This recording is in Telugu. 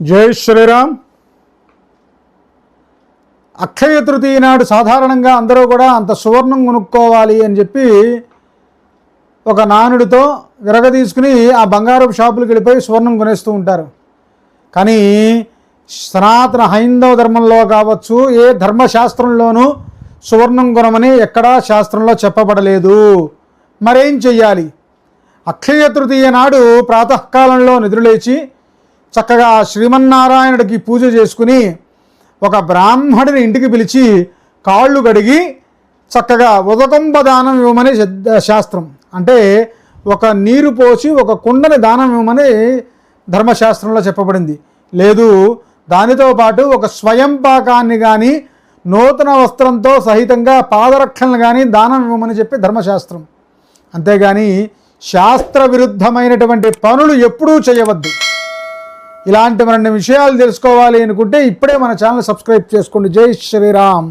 జై శ్రీరామ్. అక్షయ తృతీయ నాడు సాధారణంగా అందరూ కూడా అంత సువర్ణం కొనుక్కోవాలి అని చెప్పి ఒక నానుడితో విరగ తీసుకుని ఆ బంగారపు షాపులకు వెళ్ళిపోయి సువర్ణం కొనేస్తూ ఉంటారు. కానీ సనాతన హైందవ ధర్మంలో కావచ్చు ఏ ధర్మశాస్త్రంలోనూ సువర్ణం కొనమని ఎక్కడా శాస్త్రంలో చెప్పబడలేదు. మరేం చెయ్యాలి? అక్షయ తృతీయ నాడు ప్రాతకాలంలో నిద్రలేచి చక్కగా శ్రీమన్నారాయణుడికి పూజ చేసుకుని ఒక బ్రాహ్మడిని ఇంటికి పిలిచి కాళ్ళు కడిగి చక్కగా ఉదకంబ దానం ఇవ్వమని శాస్త్రం. అంటే ఒక నీరు పోసి ఒక కుండని దానం ఇవ్వమని ధర్మశాస్త్రంలో చెప్పబడింది. లేదు దానితో పాటు ఒక స్వయం పాకాన్ని కానీ నూతన వస్త్రంతో సహితంగా పాదరక్షలను కానీ దానం ఇవ్వమని చెప్పి ధర్మశాస్త్రం. అంతేగాని శాస్త్ర విరుద్ధమైనటువంటి పనులు ఎప్పుడూ చేయవద్దు. ఇలాంటి మరిన్ని విషయాలు తెలుసుకోవాలి అనుకుంటే ఇప్పుడే మన ఛానల్ సబ్స్క్రైబ్ చేసుకోండి. జై శ్రీరామ్.